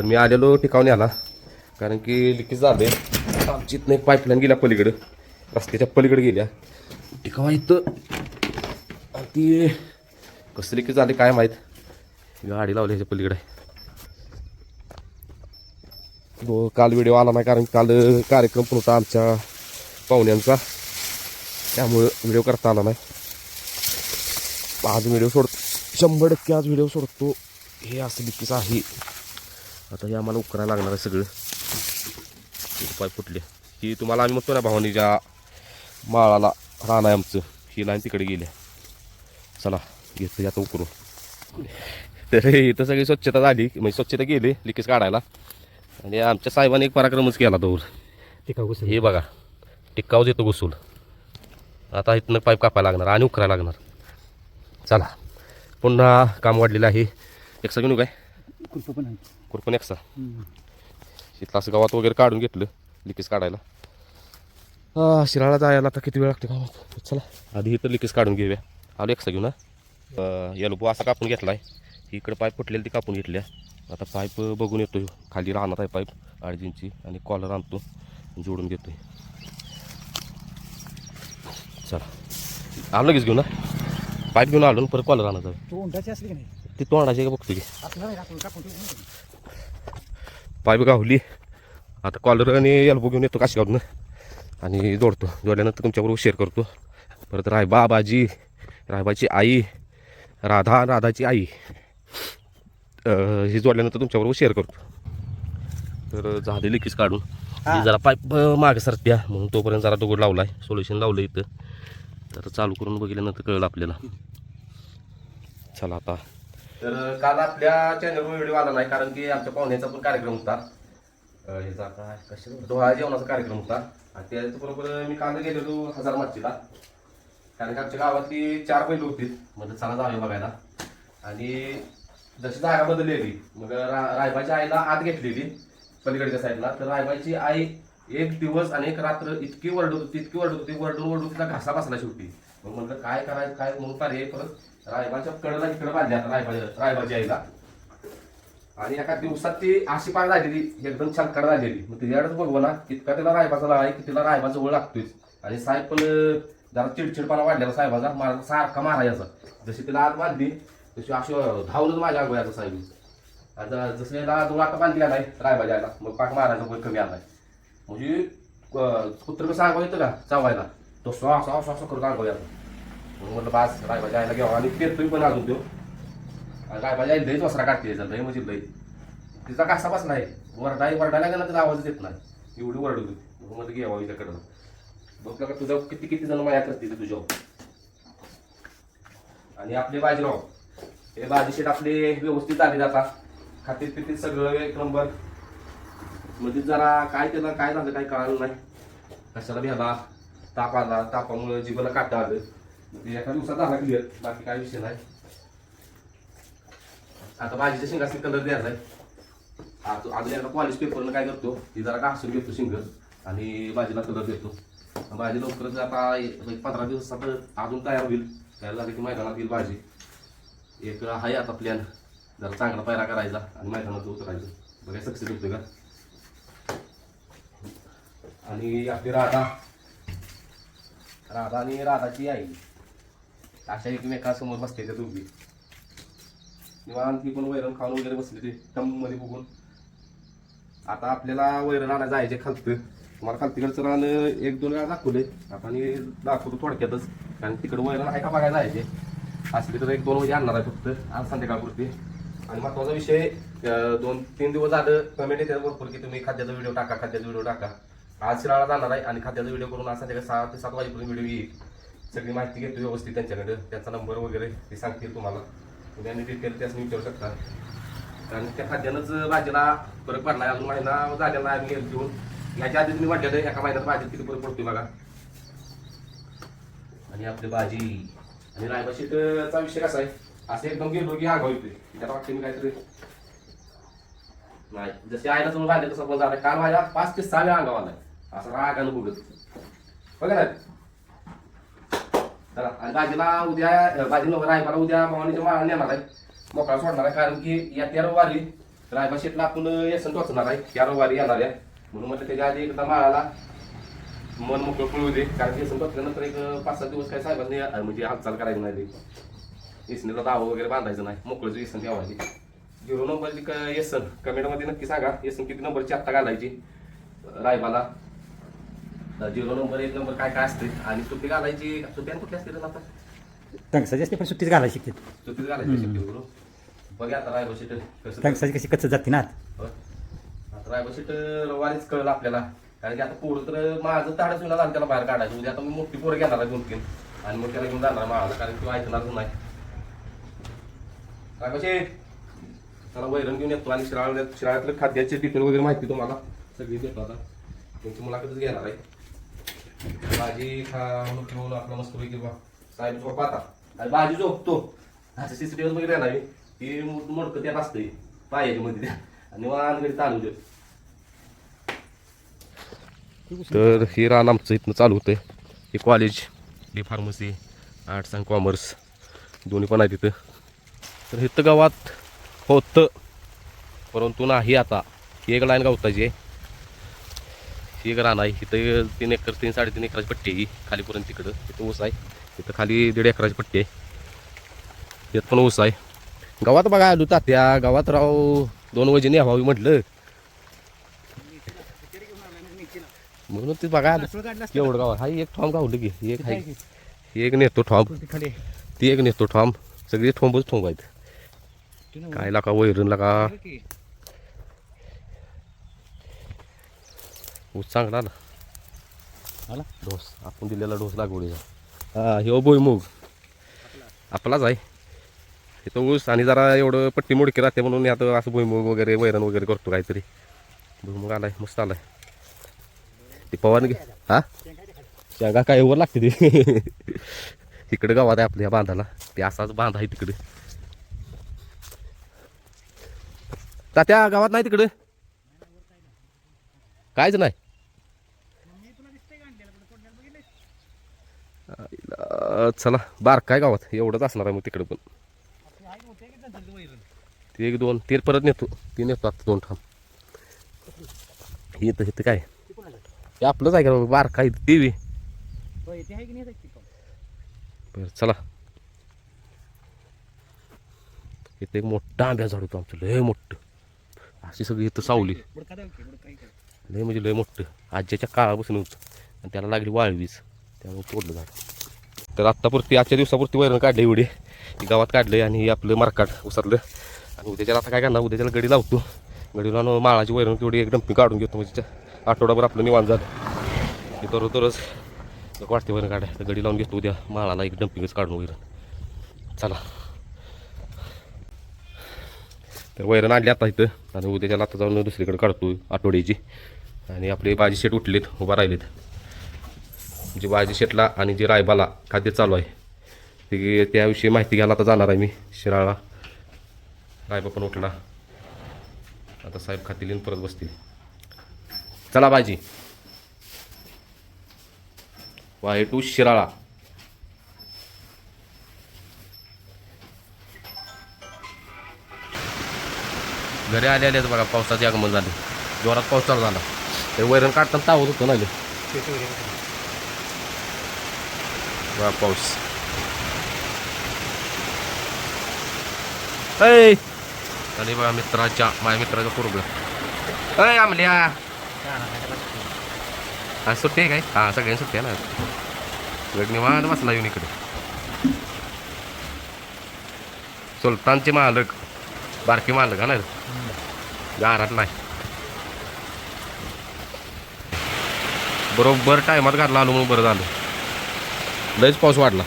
तर मी आलेलो ठिकाणी आला. कारण की लिकेज झाले आमची इथनं एक पाईपलाईन गेल्या पलीकडं. रस्त्याच्या पलीकडे गेल्या. ठिकाण इथं? ती कसं लिकेज झाले काय माहीत? गाडी लावली ह्याच्या पलीकडे. तो काल व्हिडिओ आला नाही कारण काल कार्यक्रम पण होता आमच्या पाहुण्यांचा. त्यामुळं व्हिडिओ करता आला नाही. आज व्हिडिओ सोड शंभर टक्के आज व्हिडिओ सोडतो. हे असं लिकेज आहे. आता हे आम्हाला उकरायला लागणार आहे सगळं. पाय फुटले. ही तुम्हाला आम्ही म्हणतो ना भावानीच्या माळाला रान आहे आमचं ही लाईन तिकडे गेली चला घेतो आता उकरून. तर इथं सगळी स्वच्छता झाली म्हणजे स्वच्छता गेली लिकेज काढायला. आणि आमच्या साहेबांनी एक पराक्रमच केला तो. टिकाऊ घुसली. हे बघा टिक्काव देतो घुसून. आता इथनं पाईप कापायला लागणार आणि उकरायला लागणार. चला पुन्हा काम वाढलेलं आहे. एकसा घेऊन काय पण आहे कुरपण एकसा. इथलं असं गावात वगैरे काढून घेतलं लिकेज काढायला. हा शिराळा जायला आता किती वेळ लागते माहीत. चला. आधी इथं लिकेज काढून घेऊया. आलो एकसा घेऊन ना येलो असा कापून घेतला आहे इकडं पाईप फुटलेली ती कापून घेतल्या. आता पाईप बघून येतो खाली राहणार आहे पाईप अडीच इंची आणि कॉलर आणतो. जोडून घेतोय. चला. आलो लगेच घेऊन ना पाईप घेऊन आलो परत कॉलर आणत जाऊ तू तोंडाची का बघतो की. पाईप गावली आता कॉलर आणि एल्बो घेऊन येतो काशीगावनं आणि जोडतो. जोडल्यानंतर तुमच्याबरोबर शेअर करतो. परत रायबा बाजी रायबाची आई राधा राधाची आई. हे जोडल्यानंतर तुमच्याबरोबर शेअर करतो. तर झाले लिकीज काढून. जरा पाईप मागे सरत्या. म्हणून तोपर्यंत जरा दगड लावला आहे सोल्युशन लावलं इथं. तर चालू करून बघितल्यानंतर कळलं आपल्याला. चला आता. तर काल आपल्या चॅनलवर व्हिडिओ आला नाही कारण की आमच्या पाहुण्याचा पण कार्यक्रम होता. अं, ह्याचा काय कशा डोळा जेवणाचा कार्यक्रम होता. आणि त्याचबरोबर मी काल गेलेलो हजार मातीला कारण की आमच्या गावातली चार बैल होती. म्हणजे चला जावे बघायला. आणि जशी जागा बदललेली मग रा- रायबाच्या आईला आत घेतलेली पलीकडच्या साईडला तर रायबाची आई एक दिवस आणि एक रात्र इतकी वरडत होती इतकी वरडत होती वरडून वरडून तिला घासा बसला शेवटी. मग म्हटलं काय करायचं? काय? म्हणून पर्याय परत रायबाच्या कडला इकडे बांधल्या रायबाच्या रायबा रायबाच्या आईला. आणि एका दिवसात ती अशी पार झालेली एकदम छान कड झालेली. मग तिच्याकडेच बघू ना इतका तिला रायबाचा लाळ आहे की तिला रायबाचा ओळ लागतोच आणि साहेब पण जरा चिडचिडपणा वाढलेला साहेबाचा मार सारखा मारायचा. जशी तिला आत बांधली तशी अशी धावलं धावलंच माझ्या अंगोयाचा साहेब. आता जसं याला दोन आता बांधली नाही रायबाच्या आईला मग पाक मारायचा वय कमी आलाय म्हणजे कुत्र कसं अंगाव येतं का? चावायला. तो श्वास श्वास श्वास करत अंगाव म्हणून म्हटलं बास रायबाच्या आईला घ्यावा आणि पेरतोय पण अजून तो. राय रायबाच्या आई लईच वसरा काढते याचा लई म्हणजे लई. तिचा कासा बसला आहे वरडाई वरडायला गेला तर आवाजच येत नाही. एवढी वरडत होती. म्हणून म्हटलं घ्यावा हिच्याकडं बघ का तुझ्या किती किती जण माया करते तुझ्यावर. आणि आपले बाजीराव हे बाजीशेट आपले व्यवस्थित आले जातात खातीर पितीत सगळं एक नंबर. म्हणजे जरा काय त्याला काय झालं काय कळालं नाही. कशाला भ्याला? ताप आला. तापामुळे जीवाला काटा आलं. म्हणजे ते एका दिवसात झाला क्लिअर बाकी काय विषय नाही. आता भाजीच्या शिंगाचे कलर द्यायचा आहे आता अजून एकदा पॉलिश पेपरनं काय करतो ती जरा घासून घेतो शिंग आणि भाजीला कलर देतो. भाजी लवकरच आता एक पंधरा दिवसात अजून तयार होईल. तयार झाली की मैदानात येईल भाजी. एक आहे आता प्लॅन जरा चांगला पायरा करायचा आणि मैदानात उतरायचं. बघा सक्सेस होतो का? आणि आपली राधा. राधा आणि राधाची आई. अशा एकमेकासमोर बसते त्या दोघी. निवांत ती पण वैरण खाऊन वगैरे बसले ते टममध्ये बघून. आता आपल्याला वैरण आणा जायचे खालतं. तुम्हाला खालतीकडचं रान एक दोन वेळा दाखवले आपण दाखवतो थोडक्यातच. कारण तिकडं वैरण आहे का बघायला जायचे असले तर एक दोन वजे आणणार आहे फक्त. आज संध्याकाळपुरती. आणि महत्त्वाचा विषय दोन तीन दिवस झालं कमेंट येते भरपूर की तुम्ही खाद्याचा व्हिडिओ टाका खाद्याचा व्हिडिओ टाका. आज शिराळा जाणार आहे आणि खाद्याचा व्हिडिओ करून आज संध्याकाळी सहा ते सात वाजेपर्यंत व्हिडिओ येईल. सगळी माहिती घेतो व्यवस्थित त्यांच्याकडे. त्यांचा नंबर वगैरे ते सांगतील तुम्हाला. तुम्ही डिटेल त्याच विचारू शकता आणि त्या खाद्यानंच भाजीला फरक पडला अजून महिना झालेला आहे आम्ही घेऊन याच्या आधी तुम्ही वाटलेलं एका महिन्यात भाजीत किती फरक पडतोय बघा. आणि आपली भाजी. आणि रायबा शीटचा विषय कसा आहे? असं एकदम गेलो की आगाव येतोय. त्याला वाटते मी काहीतरी नाही जसे आईला समोर आले तसं पण झालं काल माझ्या पाच ते सहा वेळा अंगाव आलाय. असं रागानं बघत बघा ना. चला. आणि भाजीला उद्या भाजी नव्हतं रायबाला उद्या भवानीच्या माळा नेणार आहे. मोकळा सोडणार आहे. कारण की या त्या रविवारी रायबा शेटला आपण येसन टोचणार आहे. या रविवारी येणार आहे. म्हणून म्हटलं त्याच्या आधी एकदा माळाला मन मोकळं पळू दे. कारण येसन टोचल्यानंतर एक पाच सात दिवस काय साहेबांनी म्हणजे हालचाल करायची नाही ते. दावा वगैरे बांधायचं नाही. मोकळं येसन ठेवायची. झिरो नंबरची क येसन. कमेंटमध्ये नक्की सांगा. येसन किती नंबरची आत्ता घालायची? रायबाला. झिरो नंबर एक नंबर काय काय असते? आणि सुट्टी घालायची सुट्टी आणि कुठली असते रे आता टंगसाची असते पण सुट्टीच घालायला शिकते सुट्टीच घालायची शक्य बरोबर बघा आता रायबा शेट कसं टंगसाची कशी कच्च जाते ना आता रायबा शेट रवारीच कळलं आपल्याला. कारण की आता पोरं तर माझं ताडच विना झालं त्याला बाहेर काढायचं. उद्या आता मी मोठी पोरं घेणार आहे दोन तीन आणि मग त्याला घेऊन जाणार माळाला कारण की ऐकणारच नाही. रायबा शेट त्याला वैरण घेऊन येतो. आणि शिराळ शिराळ्यातलं खाद्याची डिटेल वगैरे माहिती तुम्हाला. सगळी देतो आता. त्यांची मुलाखतच घेणार आहे. भाजी खा म्हणून ठेवून आपला मस्त पैकी बा साहेब झोपा आता आणि भाजी झोपतो. असं वगैरे नाही ती मोडकं त्यात असते पायाच्या मध्ये. त्या आणि तर हे रान आमचं इथनं चालू होतं हे college D pharmacy arts and commerce दोन्ही पण आहे तिथं तर इथं गावात होतं परंतु नाही आता. ही एक लाईन गावताची आहे. ही एक रान आहे. इथं तीन एकर तीन साडेतीन एकराची पट्टी आहे ही खालीपर्यंत तिकडं. तिथं ऊस आहे. तिथं खाली दीड एकराची पट्टी आहे. यात पण ऊस आहे. गावात बघा आलो तात्या. गावात राव दोन वजनी हवावी म्हटलं. म्हणून ते बघा आलं एवढं गाव हा एक ठॉम गावलं की. एक आहे एक नेतो ठॉम ती एक नेतो ठॉम सगळी ठोंबच ठोंब आहेत. काय लाका वैरण लाका ऊस चांगला आला आला? डोस. आपण दिलेला डोस लागवडीचा हा ह्यो भुईमुग आपलाच आहे इथं ऊस आणि जरा एवढं पट्टी मोडकी राहते म्हणून आता असं भुईमुग वगैरे वैरण वगैरे करतो काहीतरी. भुईमुग आलाय मस्त आलाय. ती पवान घे. हा? शेंगा काय वर लागते ती? तिकडे गावात आहे आपल्या बांधाला. ते असाच बांध आहे तिकडे. तात्या गावात नाही तिकडे? कायच नाही. चला बार काय गावात. एवढंच असणार आहे मग तिकडे पण. ते एक दोन ते परत नेतो. ते नेतो आता दोन ठाम. येतं इथं काय? हे आपलंच आहे का बार काय देवी. बरं चला. इथं एक मोठा आंब्या झाड होतं आमचं. लय मोठं. अशी सगळी इथं सावली. लय म्हणजे लय मोठं. आजीच्या काळापासून होतं. आणि त्याला लागली वाळवीच त्यामुळे तोडलं झाड. तर आत्तापुरती आजच्या दिवसापुरती वैरण काढले एवढे. गावात काढले आणि आपलं मारकाट उसातलं आणि उद्याच्याला आता काय करणार? उद्याच्याला गडी लावतो. गडी लावून माळाची वैरण तेवढी एक डंपिंग काढून घेतो. म्हणजे आठवडाभर आपलं निवांत झालं. ते दररोज वाटते वैरण काढाय तर गडी लावून घेतो उद्या. माळाला एक डंपिंगच काढून वैरण. चला. तर वैरण आणली आता इथं. आणि उद्याच्याला आता जाऊन दुसरीकडे काढतो आठवड्याची. आणि आपले बाजी शेट उठलेत उभा राहिलेत. जे बाजी शेटला आणि जे रायबाला खाद्य चालू आहे. ते त्याविषयी माहिती घ्यायला आता जाणार आहे मी शिराळा रायबा पण उठला. आता साहेब खातील परत बसतील. चला बाजी. Y to Shirala. घरी आले आले बघा पावसाचे आगमन झाले. जोरात पाऊस चालू झाला. ते वैरण काढताना तावत होतं ना बघा पाऊस ऐ आणि बघा मित्राच्या माझ्या मित्राचा पोरग अय आमल्या हा सुट्टी आहे काय हा सगळ्यांनी सुट्टी आहे ना गड निवांत बसला येऊन इकडे सुलतानचे मालक बारकी मालक हा ना गारात नाही बरोबर टायमात घातला आलो म्हणून बरं झालं लयच पाऊस वाढला.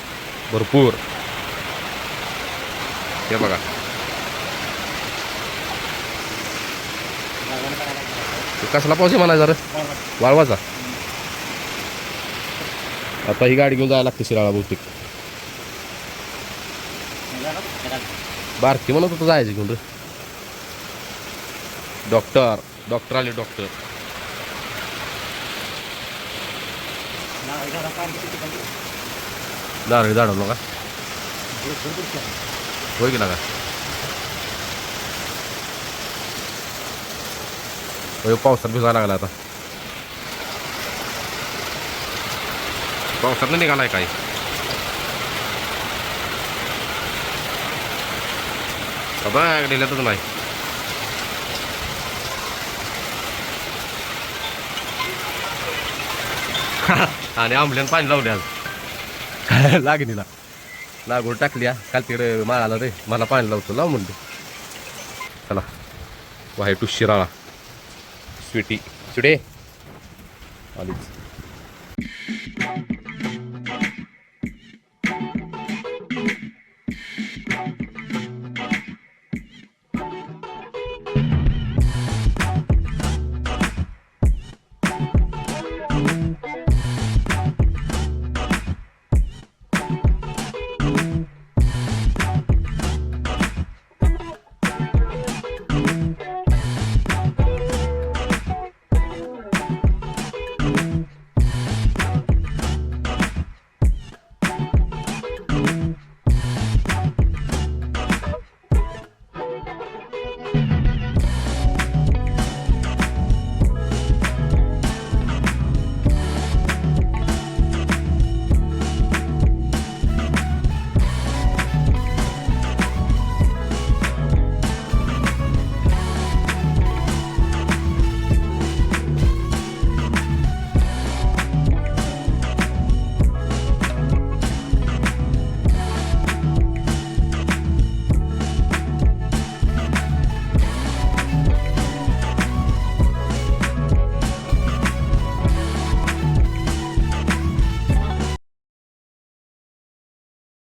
भरपूर. हे बघा. ते कसला पाऊस आहे म्हणायचा रे वाळवाचा. आता ही गाडी घेऊन जायला लागते शिराळा बहुतेक. बारकी म्हणत होतं जायचं घेऊन रे. डॉक्टर डॉक्टर आले डॉक्टर. नारळी झाडवलं का होय की नका होय पावसात भिजायला लागला आता पावसात निघालाय काय बघ दिल्यातच नाही आणि आंबल्यानं पाणी लावले आज लागणीला लागवड टाकली हा. काल तिकडे माळाला रे. मला पाणी लावतो लाव म्हणतो चला. वाहे टू शिराळा. स्वीटी. स्वीटे आलीच.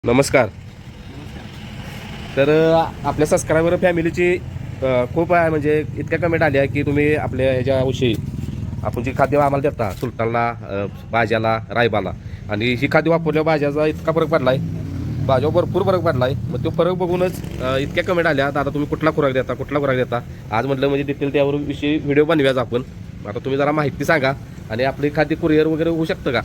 नमस्कार. तर आपल्या सबस्क्रायबर फॅमिलीची खूप आहे म्हणजे इतक्या कमेंट आल्या की तुम्ही आपल्या ह्याच्याविषयी आपण जी खाद्य आम्हाला देता सुलतानला भाज्याला रायबाला आणि ही खाद्य वापरल्या भाज्याचा इतका फरक पडला आहे भाज्यावर भरपूर फरक पडला आहे मग तो फरक बघूनच इतक्या कमेंट आल्या आता तुम्ही कुठला खुराक देता कुठला खुराक देता? आज म्हटलं म्हणजे देखील त्यावर विषयी व्हिडिओ बनव्याच आपण. आता तुम्ही जरा माहिती सांगा आणि आपली खाद्य कुरिअर वगैरे होऊ शकतं का?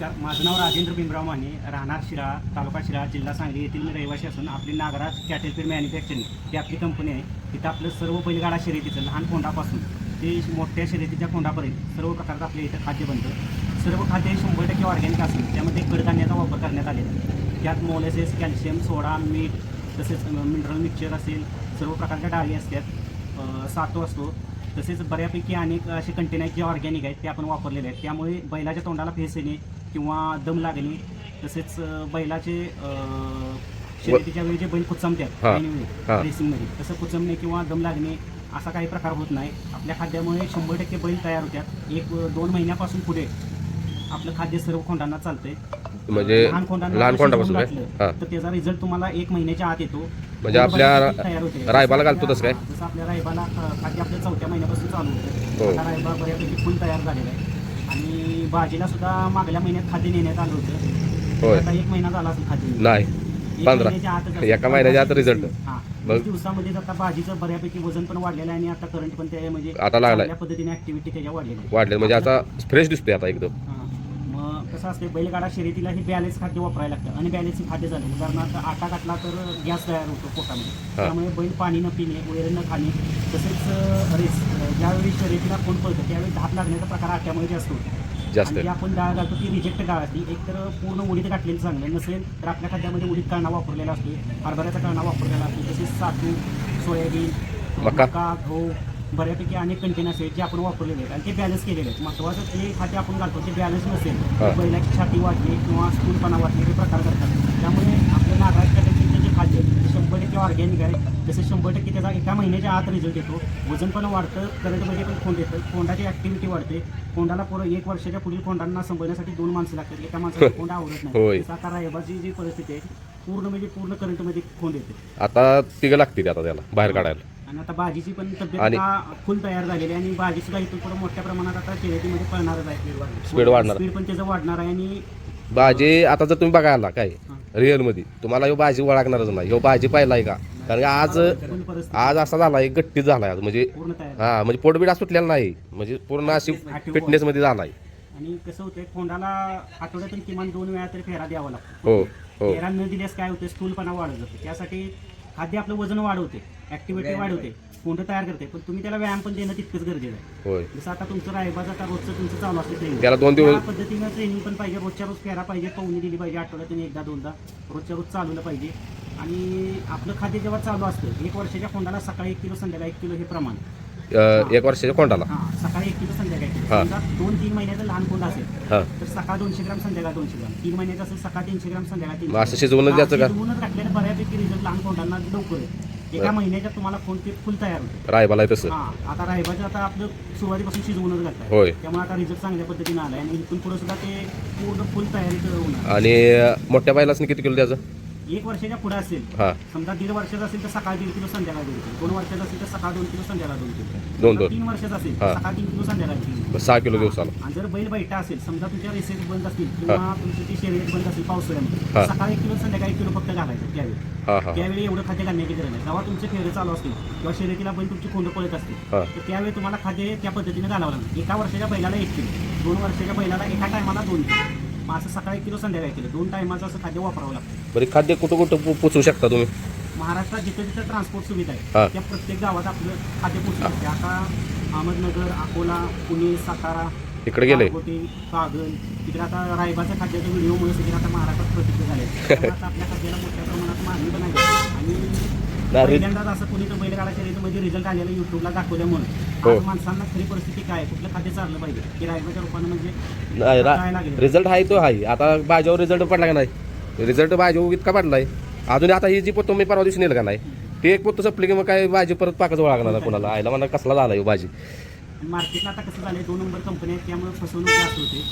नमस्कार. माझं नाव राजेंद्र भीमराव माने. राहणार शिराळा तालुका शिराळा जिल्हा सांगली येथील मी रहिवासी असून आपली नागराज कॅटेलपीर मॅन्युफॅक्चरिंग ही आपली कंपनी आहे. तिथं आपलं सर्व बैलगाडा शर्यतीचं लहान कोंडापासून ते मोठ्या शर्यतीच्या कोंडापर्यंत सर्व प्रकारचं आपल्या इथं खाद्य बनतं. सर्व खाद्य हे शंभर टक्के ऑर्गॅनिक असून त्यामध्ये कडधान्याचा वापर करण्यात आलेला आहे. त्यात मोलेसेस कॅल्शियम सोडा मीठ तसेच मिनरल मिक्सचर असेल सर्व प्रकारच्या डाळी असतात सातो असतो. तसेच बऱ्यापैकी अनेक असे कंटेनर जे ऑर्गॅनिक आहेत ते आपण वापरलेले आहेत. त्यामुळे बैलाच्या तोंडाला फेस येणे किंवा दम लागणे तसेच बैलाचे शर्यतीच्या वेळी जे बैल कुचमतात हा. हा. रेसिंगमध्ये तसं कुचमणे किंवा दम लागणे असा काही प्रकार होत नाही आपल्या खाद्यामुळे शंभर टक्के बैल तयार होतात एक दोन महिन्यापासून पुढे आपलं खाद्य सर्व खोंडांना चालतंय म्हणजे लहान काय हां तर त्याचा रिझल्ट तुम्हाला एक महिन्याच्या आत येतो म्हणजे आपल्या. रायबाला घालतो तसं काय? जसं आपल्या रायबाला खाद्य आपल्या चौथ्या महिन्यापासून चालू हो. होतं आता रायबा बऱ्यापैकी फुल तयार झालेला आहे भाजीला सुद्धा मागल्या महिन्यात खाद्य नेण्यात आलं होतं. होय. आता एक महिना झाला असेल खाद्य नेऊन. नाही. एक पंधरा. महिन्याच्या आतच असेल. एका महिन्याच्या आत रिझल्ट हां. मग? वीस दिवसामध्येच आता भाजीचं बऱ्यापैकी वजन पण वाढलेलं आहे आणि आता करंट पण ते म्हणजे आता लागलाय. चांगल्या पद्धतीने ऍक्टिव्हिटी त्याच्या वाढलेली आहे. वाढले म्हणजे आता फ्रेश दिसतोय आता एकदम. हां. मग कसं असते बैलगाडा शर्यतीला हे बॅलन्स खाद्य वापरायला लागतं. आणि बॅलन्सिंग खाद्य झालं. उदाहरणार्थ आटा काटला तर गॅस तयार होतो पोटामध्ये. त्यामुळे बैल पाणी न पिणे वगैरे न खाणे तसेच अं, रेस. अं, ज्यावेळी शर्यतीला कोण पळतं त्यावेळी धाप लागण्याचा प्रकार आट्यामुळे जास्त होतो. जास्त. आणि जी आपण डाळ घालतो ती रिजेक्ट डाळ असते. एक तर पूर्ण उडीद घातलेली चांगलं नसेल तर आपल्या खाद्यामध्ये उडीद काळणा वापरलेला असतो. हरभऱ्याचा काळणा वापरलेला असतो. तसेच सातू सोयाबीन मका. गहू बऱ्यापैकी अनेक कंटेनर्स आहेत जे आपण वापरलेले आहेत आणि ते बॅलन्स केलेले आहेत. महत्त्वाचं ते खाद्य आपण घालतो ते बॅलन्स नसेल. बैलाची छाती वाढणे किंवा स्थूलपणा वाढणे हे प्रकार घडतात त्यामुळे आपल्या नागराज कॅटेगरीचं जे खाद्य आहे ते शंभर टक्के ऑर्गॅनिक आहे. तसे शंभर टक्के त्याचा एका महिन्याच्या आत रिझल्ट येतो. वजन पण वाढतं करंटमध्ये पण खोंड येतं. कोंडाची ॲक्टिव्हिटी वाढते. कोंडाला पुढं एक वर्षाच्या पुढील कोंडांना सांभाळण्यासाठी दोन माणसं लागतात. एका माणसाला कोंड आवडत. नाही. आता रायबाची जी परिस्थिती आहे पूर्ण म्हणजे पूर्ण करंटमध्ये खोंड येते. आता तिघं लागतील आता त्याला बाहेर काढायला. आणि आता भाजीची पण तब्येत फुल तयार झालेली आणि भाजी सुद्धा इथून पुढे मोठ्या प्रमाणात आता शर्यतीमध्ये पळणारच आहे. Speed वाढणार. स्पीड पण त्याचं वाढणार आहे आणि भाजी आता जर तुम्ही बघायला काय हां. रिअलमध्ये तुम्हाला ह्यो भाजी ओळखणारच नाही. ह्यो भाजी पाहिलाय का? कारण की आज आज असा झालाय गट्टीत झालाय आज. म्हणजे पूर्ण तयार. हा म्हणजे पोटबीडा सुटलेला नाही. म्हणजे पूर्ण अशी फिटनेस मध्ये झालाय. आणि कसं होतंय कोंडाला आठवड्यातून किमान दोन वेळा तरी फेरा द्यावा लागतो. हो हो. फेरा न दिल्यास काय होते स्थूलपणा वाढत जातो. त्यासाठी खाद्य आपलं वजन वाढवते. ऍक्टिव्हिटी वाढवते. कोंड तयार करते पण तुम्ही त्याला व्यायाम पण देणं तितकंच गरजेचं आहे. होय. जसं आता तुमचं रायबाज आता रोजचं तुमचं चालू असतं ट्रेनिंग त्याला दोन दिवस- पद्धतीनं ट्रेनिंग पण पाहिजे रोजच्या रोज फेरा पाहिजे पवनी दिली पाहिजे आठवड्यातून एकदा दोनदा. रोजच्या रोज चालवलं पाहिजे. आणि आपलं खाद्य जेव्हा चालू असतं एक वर्षाच्या कोंडाला सकाळी एक किलो संध्याकाळी एक किलो हे प्रमाण. अं, एक वर्षाच्या कोंडाला हां सकाळी एक किलो संध्याकाळी एक किलो. हा. समजा दोन तीन महिन्याचं लहान कोंड असेल हां. तर सकाळ दोनशे ग्राम संध्याकाळ दोनशे ग्राम. तीन महिन्याचं असेल सकाळ तीनशे ग्राम संध्याकाळ मग तीनशे असं शिजवूनच द्यायचं का? शिजवूनच टाकलेलं बऱ्यापैकी रिझल्ट लहान कोंडांना लवकर. एका. महिन्याच्या तुम्हाला फोन ते फुल तयार होते. रायबाला आहे तसं. हा आता रायबाचं आता आपलं सुरुवातीपासून शिजवूनच घालताय होय. त्यामुळे आता रिझल्ट चांगल्या पद्धतीने आलाय आणि इथून पुढे सुद्धा ते पूर्ण फुल तयारीत होणार. आणि मोठ्या बैलासनी किती किलो द्यायचं? एक वर्षाच्या पुढे असेल. हां. समजा दीड वर्षाचा असेल तर सकाळ दीड किलो संध्याकाळ दीड किलो. दोन वर्षाचा असेल तर सकाळ दोन किलो संध्याकाळ दोन किलो. दोन समजा दोन. तीन वर्षाचा असेल हा. तर सकाळ तीन किलो संध्याकाळ तीन किलो. सहा किलो दिवसाला आणि जर बैल बैठा असेल समजा तुमच्या रेसेस बंद असतील किंवा तुमची ती शर्यत बंद असेल पावसाळ्यामध्ये. सकाळी एक किलो संध्याकाळी एक किलो फक्त घालायचं त्यावेळी. हां हां. त्यावेळी एवढं खाद्य घालण्याची गरज नाही जेव्हा तुमचे फेरे चालू असतील किंवा शर्यतीला बैल तुमची कोंड पळत असतील हां. तर त्यावेळी तुम्हाला खाद्य त्या पद्धतीने घालावं लागतं. एका वर्षाच्या बैलाला एक किलो दोन वर्षाच्या बैलाला एका टायमाला दोन किलो. मग असं सकाळी किलो संध्याकाळी किलो. दोन टायमाचं असं खाद्य वापरावं लागतं. बरं खाद्य कुठं कुठं पो- पोचवू शकता तुम्ही? महाराष्ट्रात जिथे जिथे ट्रान्सपोर्ट सुविधा हा. आहे त्या प्रत्येक गावात आपलं खाद्य पोचू शकते. आता अहमदनगर अकोला पुणे सातारा इकडे गेले कागल तिकडे आता रायबाच्या खाद्याच्या व्हिडिओमुळे सगळे आता महाराष्ट्रात प्रसिद्ध झाले त्यामुळे आता आपल्या खाद्याला मोठ्या प्रमाणात मागणी पण आहे. आणि पहिल्यांदाच असं कोणी रिझल्ट आलेला युट्यूबला दाखवल्यामुळे हो. आज माणसांना खरी परिस्थिती काय? आहे, कुठलं खाद्य चाललं पाहिजे? की रायबाच्या रूपानं म्हणजे रिझल्ट आहे तो आहे. आता बाजावर रिझल्ट पडला का नाही? रिझल्ट बाजावर इतका पडलाय. अजून आता ही जी पोत मी परवा दिवशी नेलं का नाही ते एक पोत संपली की मग काय भाजी परत पाकाच लागणार कोणाला. आयला म्हणा कसला झाला भाजी मार्केटला आता कसं झालंय दोन नंबर कंपनी आहेत त्यामुळे फसवणूक जास्त होते.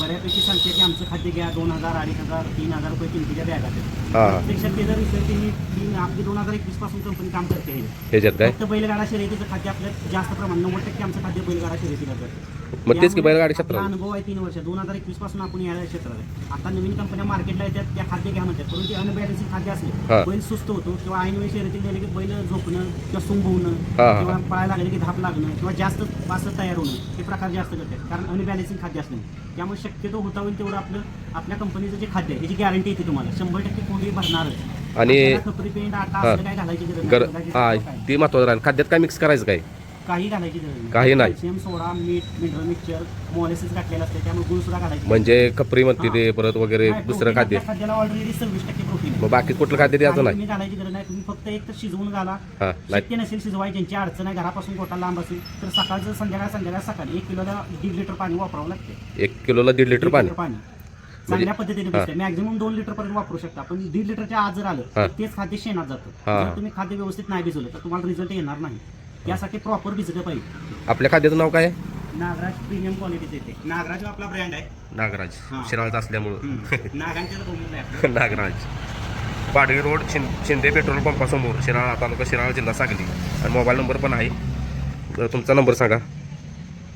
बऱ्यापैकी सांगते की आमचं खाद्य घ्या दोन हजार अडीच हजार तीन हजार रुपये किमतीच्या बॅग आहेत. हां. हां प्रत्यक्षात ते जर ही ही आपली दोन हजार एकवीसपासून कंपनी काम करते. आहे. ह्याच्यात काय? फक्त बैलगाडा शर्यतीचं खाद्य आपलं जास्त प्रमाण नव्वद टक्के आमचं खाद्य बैलगाडा शर्यतीला जातं. मग तेच की बैलगाडी आपला क्षेत्रात अनुभव आहे तीन वर्ष. दोन हजार एकवीसपासून आपण या क्षेत्रात आहे. आता नवीन कंपन्या मार्केटला येतात त्या खाद्य घ्या म्हणतात. परंतु अनबॅलन्सिंग खाद्य. असले. बैल सुस्त होतो किंवा ऐन वेळी शर्यतीत गेले की बैल झोपणं किंवा हा. किंवा पळायला लागले की धाप लागणं किंवा जास्त वासत तयार होणं हे प्रकार जास्त करतात. कारण अनबॅलन्सिंग खाद्य असलं. त्यामुळे शक्यतो होता होईल तेवढं आपलं आपल्या कंपनीचं जे खाद्य आहे याची गॅरंटी येते तुम्हाला. शंभर टक्के कोणी भरणारच. आणि- हा. ती महत्वाचं राहील. खाद्यात काय मिक्स करायचं काय? काही घालायची गरज नाही. काही नाही. कॅल्शियम सोडा मीठ मिनरल मिक्सचर मोलेसिस घातलेलं असते त्यामुळे गुळ सुद्धा घालायची म्हणजे खपरी म्हणते ते परत वगैरे नाही, दुसरं protein खाद्य. आपल्या खाद्याला ऑलरेडी सव्वीस टक्के प्रोटीन मग बाकी कुठलं खाद्य द्यायचं नाही तुम्ही घालायची गरज नाही. तुम्ही फक्त एक तर शिजवून घाला. हां नाही. शक्य नसेल शिजवाय ज्यांची अडचण आहे घरापासून गोटा लांब असेल तर सकाळचं संध्याकाळ संध्याकाळ सकाळी एक किलोला दीड लिटर पाणी वापरावं लागते एक किलोला दीड लिटर पाणी? चांगल्या पद्धतीने हा. मॅक्झिमम दोन लिटर पर्यंत वापरू शकता. पण दीड लिटरच्या आज जर आलं हा. तर तेच खाद्य शेणात जातं. हा. जर तुम्ही खाद्य व्यवस्थित नाही भिजवलं तर तुम्हाला रिझल्ट येणार नाही. यासाठी प्रॉपर भिजलं पाहिजे. आपल्या खाद्याचं नाव काय? आहे नागराज प्रीमियम क्वालिटीचे येते नागराज हा आपला ब्रँड आहे. नागराज. हां. शिराळचा असल्यामुळं. नागांच्या आहे नागराज. पाडवी रोड शिं शिंदे पेट्रोल पंपासमोर शिराळा तालुका शिराळा जिल्हा सांगली. आणि मोबाईल नंबर पण आहे. तर तुमचा नंबर सांगा.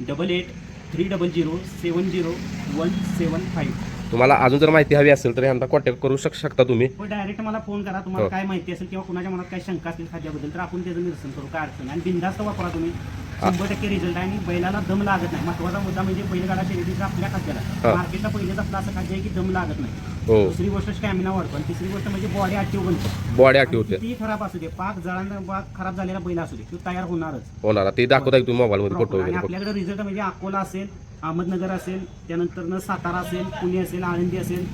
Double eight three double zero seven zero one seven five तुम्हाला अजून जर माहिती हवी असेल तर यांना कॉन्टॅक्ट करू शक शकता तुम्ही. डायरेक्ट मला फोन करा. तुम्हाला हो. काय माहिती असेल किंवा कुणाच्या मनात काय शंका असतील खाद्याबद्दल तर आपण त्याचं निरसन करू. काय अडचण नाही. आणि बिंदास्त वापरा तुम्ही. शंभर टक्के रिझल्ट आहे आणि बैलाला दम लागत नाही. महत्त्वाचा मुद्दा म्हणजे बैलगाडा शर्यतीचा आपल्या खाद्याला. हा. मार्केटला पहिलेच आपलं असं खाद्य आहे की दम लागत नाही. हो. दुसरी गोष्ट स्टॅमिना वाढतो आणि तिसरी गोष्ट म्हणजे बॉडी ऍक्टिव्ह बनते. बॉडी ऍक्टिव्ह होते. कितीही खराब असू दे पाक जळांना पाक खराब झालेला बैल असू दे तो तयार होणारच. होणार ते दाखवता तुम्ही मोबाईलमध्ये फोटो. आणि वगैरे आपल्याकडे रिझल्ट म्हणजे अकोला असेल अहमदनगर असेल त्यानंतर सातारा असेल पुणे असेल आळंदी असेल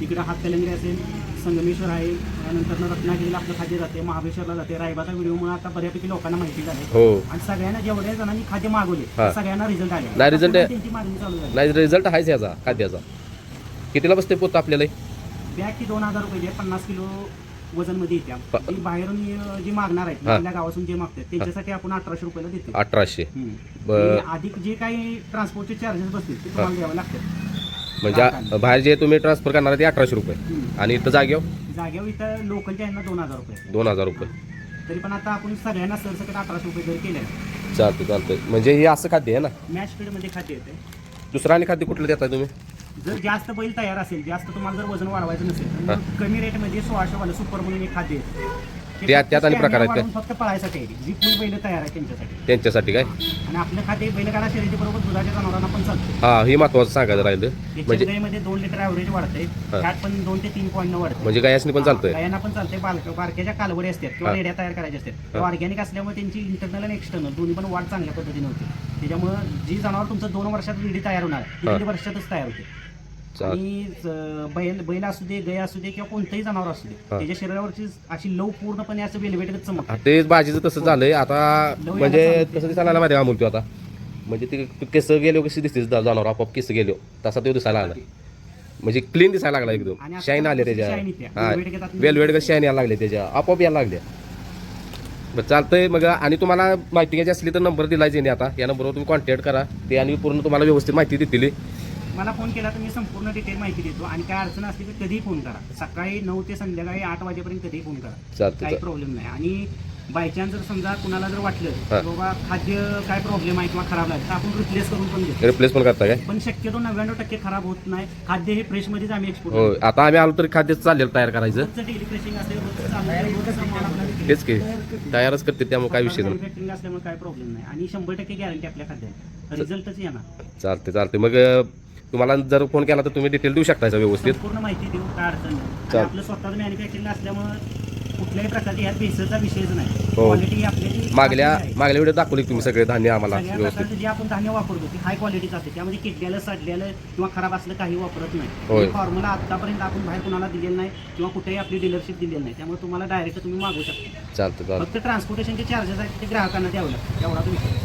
तिकडे हातकलंगडी असेल संगमेश्वर आहे त्यानंतर रत्नागिरीला आपलं खाद्य जाते महाबळेश्वरला जाते रायबाचा व्हिडिओमुळे आता बऱ्यापैकी लोकांना माहिती झाली हो. आणि सगळ्यांना जेवढ्या जणांनी खाद्य मागवले. सगळ्यांना रिझल्ट आले. नाही, आहे. त्यांची मागणी चालू झाली. नाही रिझल्ट आहेच याचा खाद्याचा. कितीला बसते पोत आपल्याला? बॅग ती दोन हजार रुपये पन्नास किलो वजनमध्ये ती बाहेरून जी मागणार आहेत. आपल्या गावातून जे मागतात त्यांच्यासाठी आपण अठराशे रुपयाला देतो अठराशे. अधिक जे काही ट्रान्सपोर्टचे चार्जेस बसतील ते तुम्हाला द्यावे लागतात. म्हणजे बाहेर जे तुम्ही ट्रान्सफर करणार ते अठराशे रुपये. आणि इथं जागेवर? जागेवर इथं लोकलच्या यांना दोन हजार रुपये. दोन हजार रुपये. तरी पण आता आपण सगळ्यांना सरसकट अठराशे रुपये दर केले चालतं चालतं म्हणजे हे असं खाद्य आहे ना? मॅच मध्ये खाते येते दुसरं आणि खाद्य कुठलं देताय तुम्ही? जर जास्त बैल तयार असेल जास्त तुम्हाला जर वजन वाढवायचं नसेल तर मग कमी रेटमध्ये सोळाशे वाला सुपर म्हणून एक खाद्य येते ते त्या- फक्त त्यात आणि प्रकार आहेत फक्त पळायसाठी आहे. जी फुल बैल तयार आहे त्यांच्यासाठी. त्यांच्यासाठी काय? आणि आपलं खाते बैलगाडा शर्यतीबरोबर दुधाच्या जनावरांना पण चालतं. हा हे महत्वाचं सांगायचं राहिलं. म्हणजे त्याच्या गाईमध्ये दोन लिटर ॲव्हरेज वाढतंय. हा. फॅट पण दोन ते तीन पॉईंट वाढतं म्हणजे गायासनी पण चालतंय. गायांना पण चालतंय. बालक बारक्याच्या कालवडी असतात किंवा हा. रेड्या तयार करायच्या असतात. किंवा ऑर्गॅनिक असल्यामुळे त्यांची इंटरनल आणि एक्सटर्नल दोन्ही पण वाढ चांगल्या पद्धतीने होते. त्याच्यामुळे जी जनावर तुमचं दोन वर्षात विडी तयार होणार ती हा. दीड वर्षातच तयार होते. आणि बैल बैल असू दे गाय असू दे किंवा कोणतंही जनावर असू दे. त्याच्या शरीरावरची अशी लव पूर्णपणे असं वेलवेटच चमक तेच भाजीचं तसं झालंय. आता म्हणजे. कसं दिसायला आला माहिती का आता? म्हणजे ते केस गेलो कशी दिसते जनावर आपोआप केस गेलो तसा तो दिसायला लागला. म्हणजे क्लीन दिसायला लागला एकदम. शाईन आले त्याच्या. वेलवेट शाईन यायला लागले त्याच्या. आपोआप यायला लागल्या. बरं चालतंय मग. आणि तुम्हाला माहिती घ्यायची असली तर नंबर दिलाय ज्याने आता. या नंबरवर तुम्ही कॉन्टॅक्ट करा. ते आणि पूर्ण तुम्हाला व्यवस्थित माहिती देतील. मला फोन केला तर मी संपूर्ण डिटेल माहिती देतो. आणि काय अडचण असली तर कधीही फोन करा. सकाळी नऊ ते संध्याकाळी आठ वाजेपर्यंत कधीही फोन करा. काही प्रॉब्लेम नाही. आणि बायचान्स जर समजा कुणाला जर वाटलं हा. बाबा खाद्य काय प्रॉब्लेम आहे किंवा खराब आहे तर आपण रिप्लेस करून पण देतो रिप्लेस पण करता काय? पण शक्यतो नव्याण्णव टक्के खराब होत नाही. खाद्य हे फ्रेशमध्येच आम्ही एक्सपोर्ट आता आम्ही आलो तरी खाद्य चाललेलं तयार करायचं. डेली फ्रेशिंग असेल रोजचं चालू रोजचं सामान आपल्याला विक्री. तेच की. तयारच करते त्यामुळे काय विषय नाही. मॅन्युफॅक्चरिंग असल्यामुळे काय प्रॉब्लेम नाही. आणि शंभर टक्के गॅरंटी आपल्या खाद्याला रिझल्टच येणार. चालते चालते मग अं, तुम्हाला जर फोन केला तर तुम्ही डिटेल देऊ शकता याचं व्यवस्थित. संपूर्ण माहिती देऊ काय अडचण नाही. आणि. आपलं स्वतःचं मॅन्युफॅक्चरिंग असल्यामुळे कुठल्याही प्रकारची यात भेसळचा विषयच नाही. हो. क्वालिटी आपली मागल्या मागल्या व्हिडिओ दाखवली तुम्ही सगळे धान्य आम्हाला सगळ्या व्यवस्थित. प्रकारचं जे आपण धान्य वापरतो ते हाय क्वालिटीचं असते. त्यामध्ये किडलेलं सडलेलं किंवा खराब असलं काही वापरत होय. नाही फॉर्म्युला आतापर्यंत आपण बाहेर कुणाला दिलेलं नाही किंवा कुठेही आपली डीलरशिप दिलेली नाही. त्यामुळे तुम्हाला डायरेक्ट तुम्ही मागू शकता. चालतं चालतं. फक्त ट्रान्सपोर्टेशनचे चार्जेस आहेत ते ग्राहकांना द्यावं लागतं एवढा तुम्ही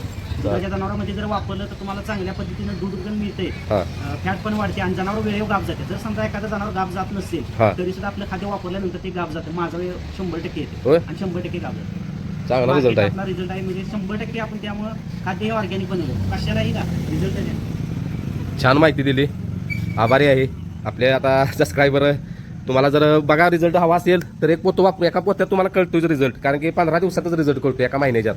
दुधाच्या जनावरांमध्ये जर वापरलं तर तुम्हाला चांगल्या पद्धतीनं दूध पण मिळते हां. फॅट पण वाढते आणि जनावर वेळेवर गाप जाते. जर समजा एखादं जनावर गाप जात नसेल हा. तरी सुद्धा आपलं खाद्य वापरल्यानंतर ते गाप जातं. माझं वेळ शंभर टक्के येते. आणि शंभर टक्के गाप जातं. चांगला रिझल्ट आहे. रिझल्ट आहे. म्हणजे शंभर टक्के आपण त्यामुळं खाद्य हे ऑर्गॅनिक बनवलं. कशालाही का रिझल्ट छान माहिती दिली. आभारी आहे. आपले आता सबस्क्रायबर तुम्हाला जर बघा रिझल्ट हवा असेल तर एक पोतो वापर. एका पोत्यात तुम्हाला कळतोच रिझल्ट कारण की पंधरा दिवसातच रिझल्ट कळतो एका महिन्याच्यात.